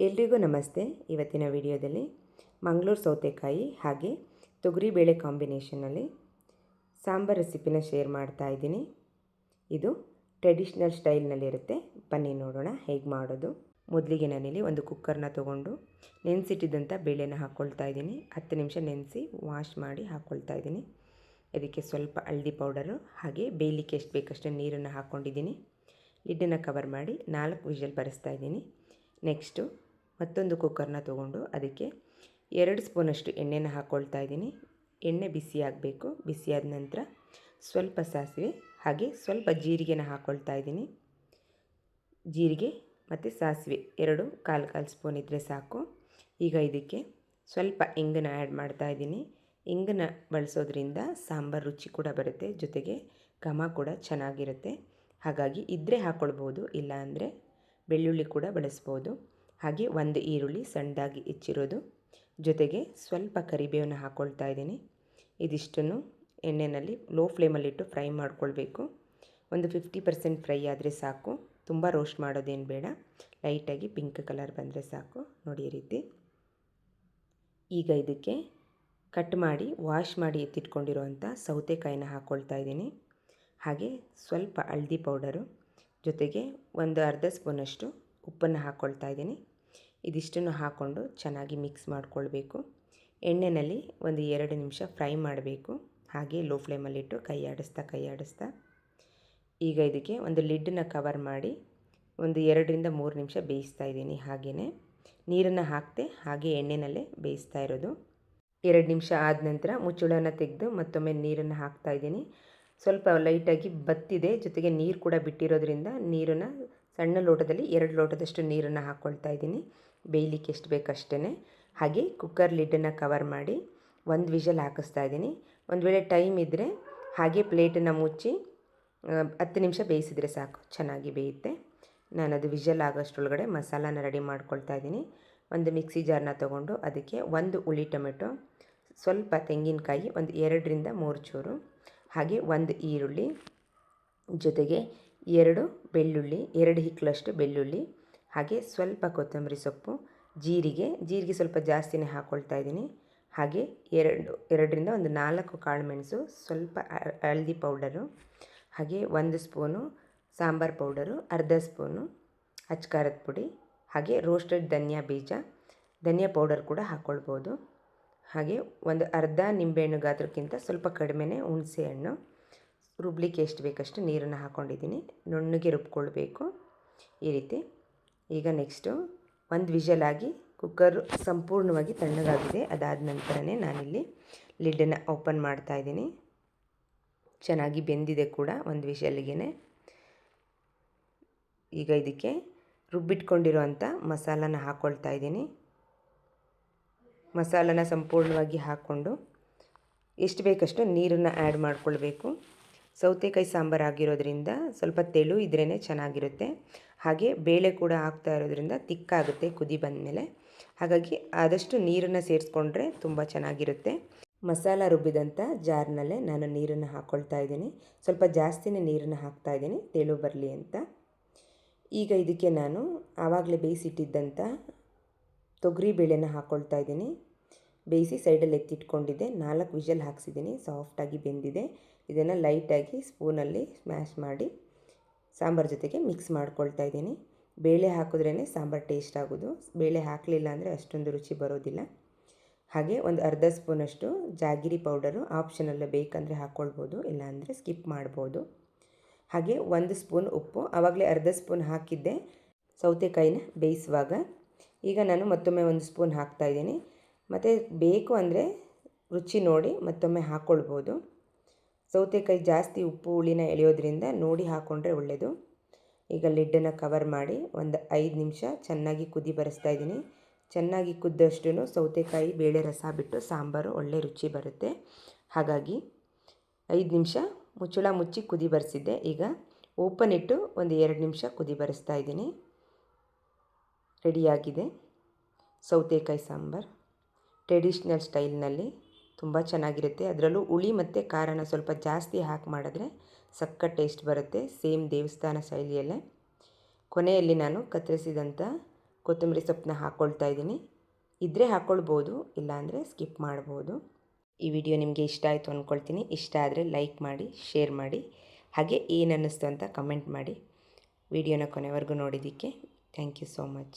ಎಲ್ರಿಗೂ ನಮಸ್ತೆ. ಇವತ್ತಿನ ವಿಡಿಯೋದಲ್ಲಿ ಮಂಗಳೂರು ಸೌತೆಕಾಯಿ ಹಾಗೆ ತೊಗರಿ ಬೇಳೆ ಕಾಂಬಿನೇಷನಲ್ಲಿ ಸಾಂಬಾರ್ ರೆಸಿಪಿನ ಶೇರ್ ಮಾಡ್ತಾ ಇದ್ದೀನಿ. ಇದು ಟ್ರೆಡಿಷ್ನಲ್ ಸ್ಟೈಲ್ನಲ್ಲಿರುತ್ತೆ. ಬನ್ನಿ ನೋಡೋಣ ಹೇಗೆ ಮಾಡೋದು. ಮೊದಲಿಗೆ ನಾನಿಲ್ಲಿ ಒಂದು ಕುಕ್ಕರ್ನ ತೊಗೊಂಡು ನೆನೆಸಿಟ್ಟಿದ್ದಂಥ ಬೇಳೆನ ಹಾಕ್ಕೊಳ್ತಾ ಇದ್ದೀನಿ. ಹತ್ತು ನಿಮಿಷ ನೆನೆಸಿ ವಾಶ್ ಮಾಡಿ ಹಾಕ್ಕೊಳ್ತಾ ಇದ್ದೀನಿ. ಇದಕ್ಕೆ ಸ್ವಲ್ಪ ಹಳದಿ ಪೌಡರು ಹಾಗೆ ಬೇಯಲಿಕ್ಕೆ ಎಷ್ಟು ಬೇಕಷ್ಟು ನೀರನ್ನು ಹಾಕ್ಕೊಂಡಿದ್ದೀನಿ. ಲಿಡ್ಡನ್ನು ಕವರ್ ಮಾಡಿ ನಾಲ್ಕು ವಿಷಲ್ ಬರೆಸ್ತಾ ಇದ್ದೀನಿ. ನೆಕ್ಸ್ಟು ಮತ್ತೊಂದು ಕುಕ್ಕರ್ನ ತೊಗೊಂಡು ಅದಕ್ಕೆ ಎರಡು ಸ್ಪೂನಷ್ಟು ಎಣ್ಣೆನ ಹಾಕ್ಕೊಳ್ತಾ ಇದ್ದೀನಿ. ಎಣ್ಣೆ ಬಿಸಿ ಆಗಬೇಕು. ಬಿಸಿಯಾದ ನಂತರ ಸ್ವಲ್ಪ ಸಾಸಿವೆ ಹಾಗೆ ಸ್ವಲ್ಪ ಜೀರಿಗೆನ ಹಾಕ್ಕೊಳ್ತಾ ಇದ್ದೀನಿ. ಜೀರಿಗೆ ಮತ್ತು ಸಾಸಿವೆ ಎರಡು ಕಾಲು ಕಾಲು ಸ್ಪೂನ್ ಇದ್ದರೆ ಸಾಕು. ಈಗ ಇದಕ್ಕೆ ಸ್ವಲ್ಪ ಇಂಗನ್ನ ಆ್ಯಡ್ ಮಾಡ್ತಾ ಇದ್ದೀನಿ. ಇಂಗನ್ನ ಬಳಸೋದ್ರಿಂದ ಸಾಂಬಾರು ರುಚಿ ಕೂಡ ಬರುತ್ತೆ, ಜೊತೆಗೆ ಘಮ ಕೂಡ ಚೆನ್ನಾಗಿರುತ್ತೆ. ಹಾಗಾಗಿ ಇದ್ದರೆ ಹಾಕ್ಕೊಳ್ಬೋದು ಇಲ್ಲ ಅಂದರೆ ಬೆಳ್ಳುಳ್ಳಿ ಕೂಡ ಬಳಸ್ಬೋದು. ಹಾಗೆ ಒಂದು ಈರುಳ್ಳಿ ಸಣ್ಣದಾಗಿ ಹೆಚ್ಚಿರೋದು. ಜೊತೆಗೆ ಸ್ವಲ್ಪ ಕರಿಬೇವನ್ನು ಹಾಕ್ಕೊಳ್ತಾ ಇದ್ದೀನಿ. ಇದಿಷ್ಟನ್ನು ಎಣ್ಣೆಯಲ್ಲಿ ಲೋ ಫ್ಲೇಮಲ್ಲಿಟ್ಟು ಫ್ರೈ ಮಾಡ್ಕೊಳ್ಬೇಕು. ಒಂದು ಫಿಫ್ಟಿ ಪರ್ಸೆಂಟ್ ಫ್ರೈ ಆದರೆ ಸಾಕು. ತುಂಬ ರೋಸ್ಟ್ ಮಾಡೋದೇನು ಬೇಡ. ಲೈಟಾಗಿ ಪಿಂಕ್ ಕಲರ್ ಬಂದರೆ ಸಾಕು. ನೋಡಿ ಈ ರೀತಿ. ಈಗ ಇದಕ್ಕೆ ಕಟ್ ಮಾಡಿ, ವಾಶ್ ಮಾಡಿ ಎತ್ತಿಟ್ಕೊಂಡಿರುವಂಥ ಸೌತೆಕಾಯಿನ ಹಾಕ್ಕೊಳ್ತಾ ಇದ್ದೀನಿ. ಹಾಗೆ ಸ್ವಲ್ಪ ಹಳದಿ ಪೌಡರು. ಜೊತೆಗೆ ಒಂದು ಅರ್ಧ ಸ್ಪೂನಷ್ಟು ಉಪ್ಪನ್ನು ಹಾಕ್ಕೊಳ್ತಾ ಇದ್ದೀನಿ. ಇದಿಷ್ಟನ್ನು ಹಾಕ್ಕೊಂಡು ಚೆನ್ನಾಗಿ ಮಿಕ್ಸ್ ಮಾಡಿಕೊಳ್ಬೇಕು. ಎಣ್ಣೆಯಲ್ಲಿ ಒಂದು ಎರಡು ನಿಮಿಷ ಫ್ರೈ ಮಾಡಬೇಕು. ಹಾಗೆ ಲೋ ಫ್ಲೇಮಲ್ಲಿಟ್ಟು ಕೈ ಆಡಿಸ್ತಾ ಕೈ ಆಡಿಸ್ತಾ. ಈಗ ಇದಕ್ಕೆ ಒಂದು ಲಿಡ್ಡನ್ನ ಕವರ್ ಮಾಡಿ ಒಂದು ಎರಡರಿಂದ ಮೂರು ನಿಮಿಷ ಬೇಯಿಸ್ತಾ ಇದ್ದೀನಿ ಹಾಗೆಯೇ ನೀರನ್ನು ಹಾಕ್ತೆ, ಹಾಗೆ ಎಣ್ಣೆನಲ್ಲೇ ಬೇಯಿಸ್ತಾ ಇರೋದು. ಎರಡು ನಿಮಿಷ ಆದ ನಂತರ ಮುಚ್ಚಳನ ತೆಗೆದು ಮತ್ತೊಮ್ಮೆ ನೀರನ್ನು ಹಾಕ್ತಾ ಇದ್ದೀನಿ. ಸ್ವಲ್ಪ ಲೈಟಾಗಿ ಬತ್ತಿದೆ, ಜೊತೆಗೆ ನೀರು ಕೂಡ ಬಿಟ್ಟಿರೋದ್ರಿಂದ ನೀರನ್ನು ಸಣ್ಣ ಲೋಟದಲ್ಲಿ ಎರಡು ಲೋಟದಷ್ಟು ನೀರನ್ನು ಹಾಕ್ಕೊಳ್ತಾ ಇದ್ದೀನಿ. ಬೇಯಲಿಕ್ಕೆ ಎಷ್ಟು ಬೇಕಷ್ಟೇ ಹಾಗೆ ಕುಕ್ಕರ್ ಲಿಡ್ಡನ್ನು ಕವರ್ ಮಾಡಿ ಒಂದು ವಿಷಲ್ ಹಾಕಿಸ್ತಾ ಇದ್ದೀನಿ. ಒಂದು ವೇಳೆ ಟೈಮ್ ಇದ್ದರೆ ಹಾಗೆ ಪ್ಲೇಟನ್ನು ಮುಚ್ಚಿ ಹತ್ತು ನಿಮಿಷ ಬೇಯಿಸಿದರೆ ಸಾಕು. ಚೆನ್ನಾಗಿ ಬೇಯುತ್ತೆ. ನಾನು ಅದು ವಿಷಲ್ ಆಗೋಷ್ಟರೊಳಗಡೆ ಮಸಾಲಾನ ರೆಡಿ ಮಾಡ್ಕೊಳ್ತಾ ಇದ್ದೀನಿ. ಒಂದು ಮಿಕ್ಸಿ ಜಾರ್ನ ತೊಗೊಂಡು ಅದಕ್ಕೆ ಒಂದು ಹುಳಿ ಟೊಮೆಟೊ, ಸ್ವಲ್ಪ ತೆಂಗಿನಕಾಯಿ, ಒಂದು ಎರಡರಿಂದ ಮೂರು ಚೂರು, ಹಾಗೆ ಒಂದು ಈರುಳ್ಳಿ ಜೊತೆಗೆ ಎರಡು ಬೆಳ್ಳುಳ್ಳಿ, ಎರಡು ಹಿಕ್ಕಲಷ್ಟು ಬೆಳ್ಳುಳ್ಳಿ, ಹಾಗೆ ಸ್ವಲ್ಪ ಕೊತ್ತಂಬರಿ ಸೊಪ್ಪು, ಜೀರಿಗೆ ಜೀರಿಗೆ ಸ್ವಲ್ಪ ಜಾಸ್ತಿನೇ ಹಾಕ್ಕೊಳ್ತಾ ಇದ್ದೀನಿ. ಹಾಗೆ ಎರಡು, ಎರಡರಿಂದ ಒಂದು ನಾಲ್ಕು ಕಾಳು ಮೆಣಸು ಸ್ವಲ್ಪ ಹಳದಿ ಪೌಡರು, ಹಾಗೆ ಒಂದು ಸ್ಪೂನು ಸಾಂಬಾರು ಪೌಡರು, ಅರ್ಧ ಸ್ಪೂನು ಅಚ್ಕಾರದ ಪುಡಿ, ಹಾಗೆ ರೋಸ್ಟೆಡ್ ಧನಿಯಾ ಬೀಜ, ಧನಿಯಾ ಪೌಡರ್ ಕೂಡ ಹಾಕ್ಕೊಳ್ಬೋದು ಹಾಗೆ ಒಂದು ಅರ್ಧ ನಿಂಬೆಹಣ್ಣು ಗಾತ್ರಕ್ಕಿಂತ ಸ್ವಲ್ಪ ಕಡಿಮೆನೇ ಹುಣಸೆ ಹಣ್ಣು ರುಬ್ಲಿಕ್ಕೆ ಎಷ್ಟು ಬೇಕಷ್ಟು ನೀರನ್ನು ಹಾಕ್ಕೊಂಡಿದ್ದೀನಿ ನುಣ್ಣಗೆ ರುಬ್ಕೊಳ್ಬೇಕು. ಈ ರೀತಿ. ಈಗ ನೆಕ್ಸ್ಟು ಒಂದು ವಿಷಲ್ ಆಗಿ ಕುಕ್ಕರು ಸಂಪೂರ್ಣವಾಗಿ ತಣ್ಣಗಾಗಿದೆ. ಅದಾದ ನಂತರನೇ ನಾನಿಲ್ಲಿ ಲಿಡ್ಡನ್ನು ಓಪನ್ ಮಾಡ್ತಾ ಇದ್ದೀನಿ. ಚೆನ್ನಾಗಿ ಬೆಂದಿದೆ ಕೂಡ ಒಂದು ವಿಷಲಿಗೆ ಈಗ ಇದಕ್ಕೆ ರುಬ್ಬಿಟ್ಕೊಂಡಿರುವಂಥ ಮಸಾಲನ ಹಾಕ್ಕೊಳ್ತಾ ಇದ್ದೀನಿ. ಮಸಾಲನ ಸಂಪೂರ್ಣವಾಗಿ ಹಾಕ್ಕೊಂಡು ಎಷ್ಟು ಬೇಕಷ್ಟು ನೀರನ್ನು ಆ್ಯಡ್ ಮಾಡ್ಕೊಳ್ಬೇಕು. ಸೌತೆಕಾಯಿ ಸಾಂಬಾರು ಆಗಿರೋದ್ರಿಂದ ಸ್ವಲ್ಪ ತೆಳು ಇದ್ರೇ ಚೆನ್ನಾಗಿರುತ್ತೆ. ಹಾಗೆ ಬೇಳೆ ಕೂಡ ಹಾಕ್ತಾ ಇರೋದ್ರಿಂದ ತಿಕ್ಕಾಗುತ್ತೆ ಕುದಿ ಬಂದಮೇಲೆ. ಹಾಗಾಗಿ ಆದಷ್ಟು ನೀರನ್ನು ಸೇರಿಸ್ಕೊಂಡ್ರೆ ತುಂಬ ಚೆನ್ನಾಗಿರುತ್ತೆ. ಮಸಾಲ ರುಬ್ಬಿದಂಥ ಜಾರ್ನಲ್ಲೇ ನಾನು ನೀರನ್ನು ಹಾಕ್ಕೊಳ್ತಾ ಇದ್ದೀನಿ. ಸ್ವಲ್ಪ ಜಾಸ್ತಿನೇ ನೀರನ್ನು ಹಾಕ್ತಾ ಇದ್ದೀನಿ. ತೆಳು ಬರಲಿ ಅಂತ. ಈಗ ಇದಕ್ಕೆ ನಾನು ಆವಾಗಲೇ ಬೇಯಿಸಿಟ್ಟಿದ್ದಂಥ ತೊಗರಿ ಬೇಳೆನ ಹಾಕ್ಕೊಳ್ತಾ ಇದ್ದೀನಿ. ಬೇಯಿಸಿ ಸೈಡಲ್ಲಿ ಎತ್ತಿಟ್ಕೊಂಡಿದ್ದೆ. ನಾಲ್ಕು ವಿಷಲ್ ಹಾಕ್ಸಿದ್ದೀನಿ. ಸಾಫ್ಟಾಗಿ ಬೆಂದಿದೆ. ಇದನ್ನು ಲೈಟಾಗಿ ಸ್ಪೂನಲ್ಲಿ ಸ್ಮ್ಯಾಶ್ ಮಾಡಿ ಸಾಂಬಾರು ಜೊತೆಗೆ ಮಿಕ್ಸ್ ಮಾಡ್ಕೊಳ್ತಾ ಇದ್ದೀನಿ. ಬೇಳೆ ಹಾಕಿದ್ರೇ ಸಾಂಬಾರು ಟೇಸ್ಟ್ ಆಗೋದು. ಬೇಳೆ ಹಾಕಲಿಲ್ಲ ಅಂದರೆ ಅಷ್ಟೊಂದು ರುಚಿ ಬರೋದಿಲ್ಲ. ಹಾಗೆ ಒಂದು ಅರ್ಧ ಸ್ಪೂನಷ್ಟು ಜಾಗಿರಿ ಪೌಡರು ಆಪ್ಷನಲ್ಲ ಬೇಕಂದರೆ ಹಾಕ್ಕೊಳ್ಬೋದು, ಇಲ್ಲಾಂದರೆ ಸ್ಕಿಪ್ ಮಾಡ್ಬೋದು. ಹಾಗೆ ಒಂದು ಸ್ಪೂನ್ ಉಪ್ಪು. ಆವಾಗಲೇ ಅರ್ಧ ಸ್ಪೂನ್ ಹಾಕಿದ್ದೆ. ಸೌತೆಕಾಯಿನ ಬೇಯಿಸುವಾಗ. ಈಗ ನಾನು ಮತ್ತೊಮ್ಮೆ ಒಂದು ಸ್ಪೂನ್ ಹಾಕ್ತಾಯಿದ್ದೀನಿ ಮತ್ತು ಬೇಕು ಅಂದರೆ ರುಚಿ ನೋಡಿ ಮತ್ತೊಮ್ಮೆ ಹಾಕ್ಕೊಳ್ಬೋದು ಸೌತೆಕಾಯಿ ಜಾಸ್ತಿ ಉಪ್ಪು, ಹುಳಿನ ಎಳೆಯೋದ್ರಿಂದ ನೋಡಿ ಹಾಕ್ಕೊಂಡ್ರೆ ಒಳ್ಳೆಯದು ಈಗ ಲಿಡ್ಡನ್ನು ಕವರ್ ಮಾಡಿ ಒಂದು ಐದು ನಿಮಿಷ ಚೆನ್ನಾಗಿ ಕುದಿ ಬರೆಸ್ತಾ ಇದ್ದೀನಿ. ಚೆನ್ನಾಗಿ ಕುದ್ದಷ್ಟು ಸೌತೆಕಾಯಿ, ಬೇಳೆ ರಸ ಬಿಟ್ಟು ಸಾಂಬಾರು, ಒಳ್ಳೆ ರುಚಿ ಬರುತ್ತೆ. ಹಾಗಾಗಿ ಐದು ನಿಮಿಷ ಮುಚ್ಚಳ ಮುಚ್ಚಿ ಕುದಿ ಬರೆಸಿದ್ದೆ. ಈಗ ಓಪನ್ ಇಟ್ಟು ಒಂದು ಎರಡು ನಿಮಿಷ ಕುದಿ ಬರೆಸ್ತಾ ಇದ್ದೀನಿ. ರೆಡಿಯಾಗಿದೆ ಸೌತೆಕಾಯಿ ಸಾಂಬಾರು. ಟ್ರೆಡಿಷ್ನಲ್ ಸ್ಟೈಲ್ನಲ್ಲಿ ತುಂಬ ಚೆನ್ನಾಗಿರುತ್ತೆ. ಅದರಲ್ಲೂ ಹುಳಿ ಮತ್ತು ಖಾರನ ಸ್ವಲ್ಪ ಜಾಸ್ತಿ ಹಾಕಿ ಮಾಡಿದ್ರೆ ಸಕ್ಕ ಟೇಸ್ಟ್ ಬರುತ್ತೆ, ಸೇಮ್ ದೇವಸ್ಥಾನ ಶೈಲಿಯಲ್ಲೇ. ಕೊನೆಯಲ್ಲಿ ನಾನು ಕತ್ತರಿಸಿದಂಥ ಕೊತ್ತಂಬರಿ ಸೊಪ್ಪನ್ನ ಹಾಕ್ಕೊಳ್ತಾ ಇದ್ದೀನಿ. ಇದ್ದರೆ ಹಾಕ್ಕೊಳ್ಬೋದು ಇಲ್ಲಾಂದರೆ ಸ್ಕಿಪ್ ಮಾಡ್ಬೋದು. ಈ ವಿಡಿಯೋ ನಿಮಗೆ ಇಷ್ಟ ಆಯಿತು ಅಂದ್ಕೊಳ್ತೀನಿ ಇಷ್ಟ ಆದರೆ ಲೈಕ್ ಮಾಡಿ, ಶೇರ್ ಮಾಡಿ, ಹಾಗೆ ಏನು ಅನ್ನಿಸ್ತು ಅಂತ ಕಮೆಂಟ್ ಮಾಡಿ. ವಿಡಿಯೋನ ಕೊನೆವರೆಗೂ ನೋಡಿದ್ದಕ್ಕೆ ಥ್ಯಾಂಕ್ ಯು ಸೋ ಮಚ್.